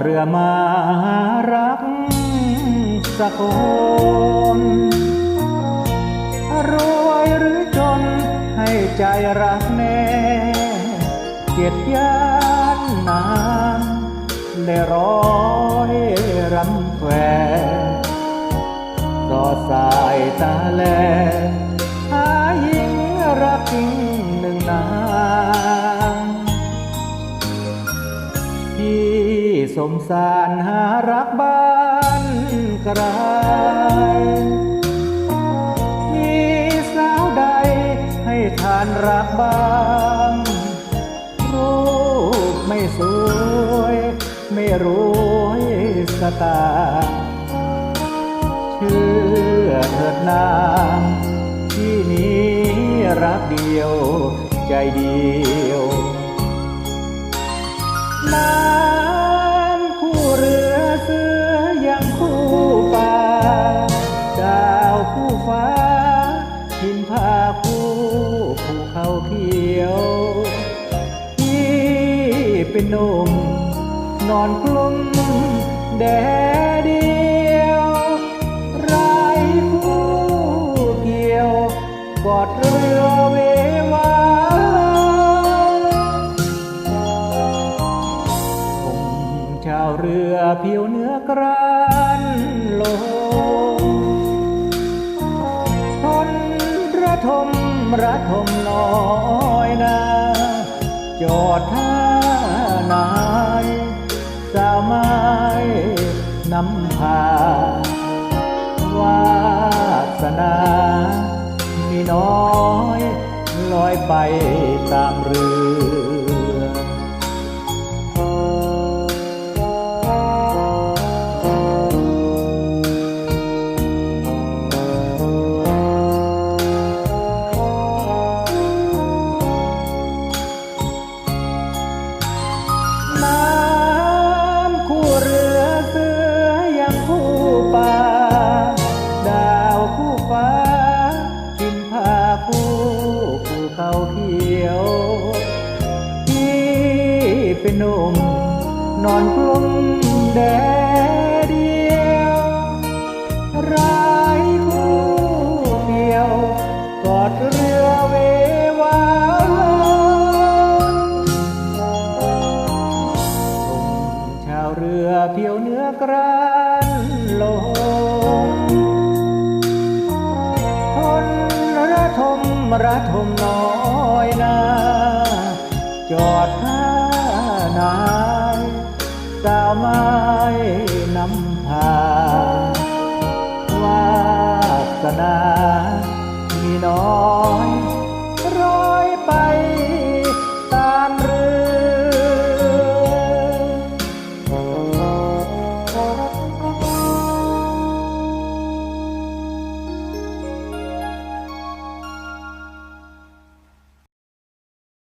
เรือมารักสักคนรวยหรือจนให้ใจรักแน่ เกียรติยานนามได้ร้อยรำแควก็สายตาแล สมสารหารักบ้านไกลมีสาวใดให้ทานรักบ้างรูปไม่สวย ไม่รวยสตา เชื่อเถิดนางที่นี้รักเดียวใจเดียวน้ นุ่มนอนกลุ้มแดดเดียวไรคู่เกี่ยวกอดเรือเววาผมชาวเรือเพียวเนื้อกรานลมทนระทมระทมน้อยนาจอดท่าาวาสนา มีน้อยลอยไป เป็นนมนอนกลุ้มแดดเดียวรายคู่เดียว กอดเรือเววาชาวเรือเพียวเนื้อกรานลมทนระทมระทมน้อยนา จอดท่า นายสาวไม้นำพาวาสนา มีน้อย